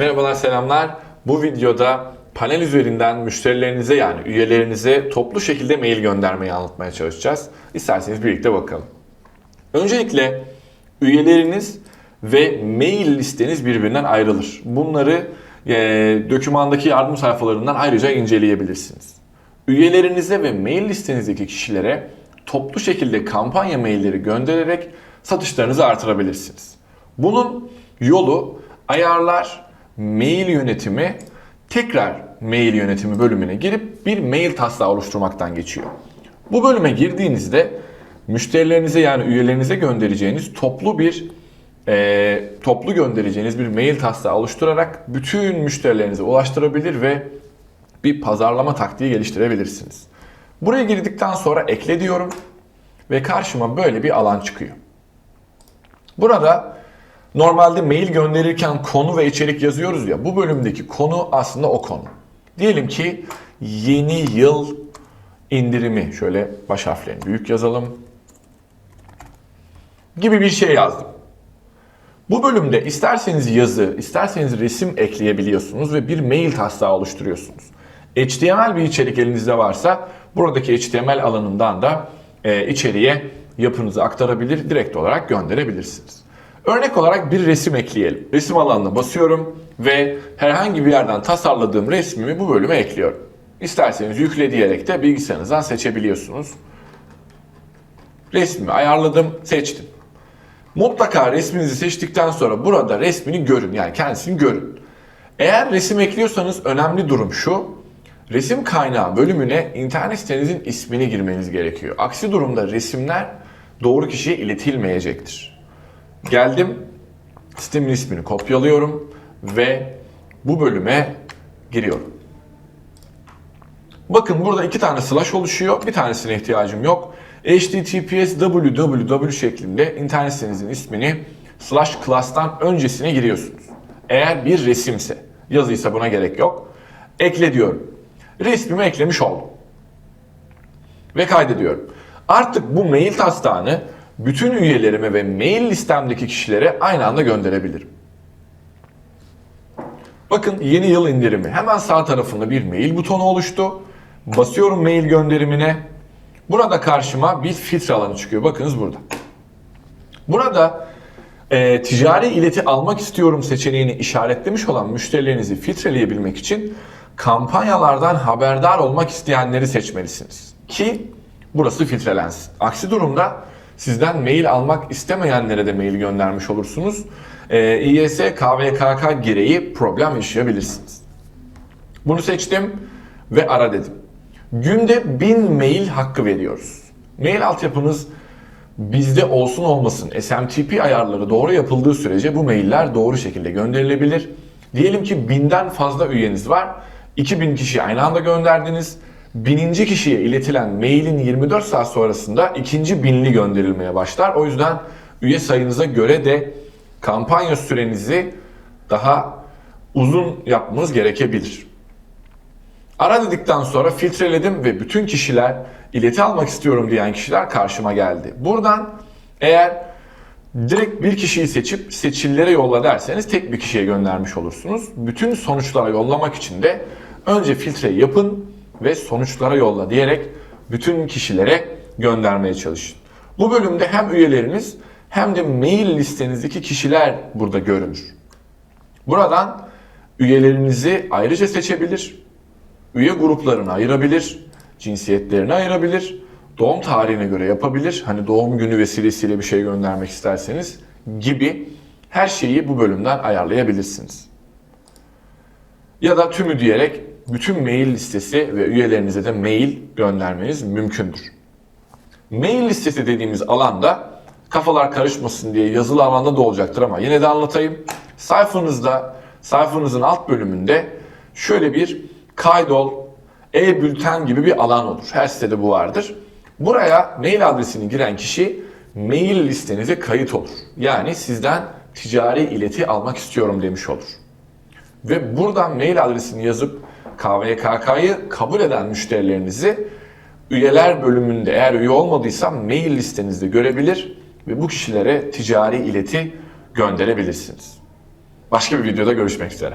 bayanlar. Bu videoda panel üzerinden müşterilerinize yani üyelerinize toplu şekilde mail göndermeyi anlatmaya çalışacağız. İsterseniz birlikte bakalım. Öncelikle üyeleriniz ve mail listeniz birbirinden ayrılır. Bunları e, dokümandaki yardım sayfalarından ayrıca inceleyebilirsiniz. Üyelerinize ve mail listenizdeki kişilere toplu şekilde kampanya mailleri göndererek satışlarınızı artırabilirsiniz. Bunun yolu ayarlar, mail yönetimi, tekrar mail yönetimi bölümüne girip bir mail taslağı oluşturmaktan geçiyor. Bu bölüme girdiğinizde müşterilerinize yani üyelerinize göndereceğiniz toplu bir e, toplu göndereceğiniz bir mail taslağı oluşturarak bütün müşterilerinize ulaştırabilir ve bir pazarlama taktiği geliştirebilirsiniz. Buraya girdikten sonra ekle diyorum ve karşıma böyle bir alan çıkıyor. Burada normalde mail gönderirken konu ve içerik yazıyoruz ya bu bölümdeki konu aslında o konu. Diyelim ki yeni yıl indirimi şöyle baş harflerini büyük yazalım gibi bir şey yazdım. Bu bölümde isterseniz yazı, isterseniz resim ekleyebiliyorsunuz ve bir mail taslağı oluşturuyorsunuz. HTML bir içerik elinizde varsa buradaki HTML alanından da e, içeriye yapınızı aktarabilir, direkt olarak gönderebilirsiniz. Örnek olarak bir resim ekleyelim. Resim alanına basıyorum ve herhangi bir yerden tasarladığım resmimi bu bölüme ekliyorum. İsterseniz yükle diyerek de bilgisayarınızdan seçebiliyorsunuz. Resmimi ayarladım, seçtim. Mutlaka resminizi seçtikten sonra burada resmini görün yani kendisini görün. Eğer resim ekliyorsanız önemli durum şu. Resim kaynağı bölümüne internet sitenizin ismini girmeniz gerekiyor. Aksi durumda resimler doğru kişiye iletilmeyecektir. Geldim, sitemin ismini kopyalıyorum ve bu bölüme giriyorum. Bakın burada iki tane slash oluşuyor. Bir tanesine ihtiyacım yok. https www şeklinde internet sitenizin ismini slash class'tan öncesine giriyorsunuz. Eğer bir resimse, yazıysa buna gerek yok. Ekle diyorum. Resmimi eklemiş oldum. Ve kaydediyorum. Artık bu mail taslağını bütün üyelerime ve mail listemdeki kişilere aynı anda gönderebilirim. Bakın yeni yıl indirimi. Hemen sağ tarafında bir mail butonu oluştu. Basıyorum mail gönderimine. Burada karşıma bir filtre alanı çıkıyor. Bakınız burada. Burada e, ticari ileti almak istiyorum seçeneğini işaretlemiş olan müşterilerinizi filtreleyebilmek için kampanyalardan haberdar olmak isteyenleri seçmelisiniz. Ki burası filtrelensin. Aksi durumda sizden mail almak istemeyenlere de mail göndermiş olursunuz. E, İYS, KVKK gereği problem yaşayabilirsiniz. Bunu seçtim ve ara dedim. Günde 1000 mail hakkı veriyoruz. Mail altyapınız bizde olsun olmasın SMTP ayarları doğru yapıldığı sürece bu mailler doğru şekilde gönderilebilir. Diyelim ki binden fazla üyeniz var. 2000 kişiye aynı anda gönderdiniz. Bininci kişiye iletilen mailin 24 saat sonrasında ikinci binli gönderilmeye başlar. O yüzden üye sayınıza göre de kampanya sürenizi daha uzun yapmanız gerekebilir. Ara dedikten sonra filtreledim ve bütün kişiler ileti almak istiyorum diyen kişiler karşıma geldi. Buradan eğer direkt bir kişiyi seçip seçililere yolla derseniz tek bir kişiye göndermiş olursunuz. Bütün sonuçlara yollamak için de önce filtreyi yapın ve sonuçlara yolla diyerek bütün kişilere göndermeye çalışın. Bu bölümde hem üyeleriniz hem de mail listenizdeki kişiler burada görünür. Buradan üyelerinizi ayrıca seçebilir, üye gruplarını ayırabilir, cinsiyetlerini ayırabilir, doğum tarihine göre yapabilir. Hani doğum günü vesilesiyle bir şey göndermek isterseniz gibi her şeyi bu bölümden ayarlayabilirsiniz. Ya da tümü diyerek bütün mail listesi ve üyelerinize de mail göndermeniz mümkündür. Mail listesi dediğimiz alanda kafalar karışmasın diye yazılı alanda da olacaktır ama yine de anlatayım. Sayfanızda, sayfanızın alt bölümünde şöyle bir kaydol, e-bülten gibi bir alan olur. Her sitede bu vardır. Buraya mail adresini giren kişi mail listenize kayıt olur. Yani sizden ticari ileti almak istiyorum demiş olur. Ve buradan mail adresini yazıp KVKK'yı kabul eden müşterilerinizi üyeler bölümünde eğer üye olmadıysa mail listenizde görebilir ve bu kişilere ticari ileti gönderebilirsiniz. Başka bir videoda görüşmek üzere.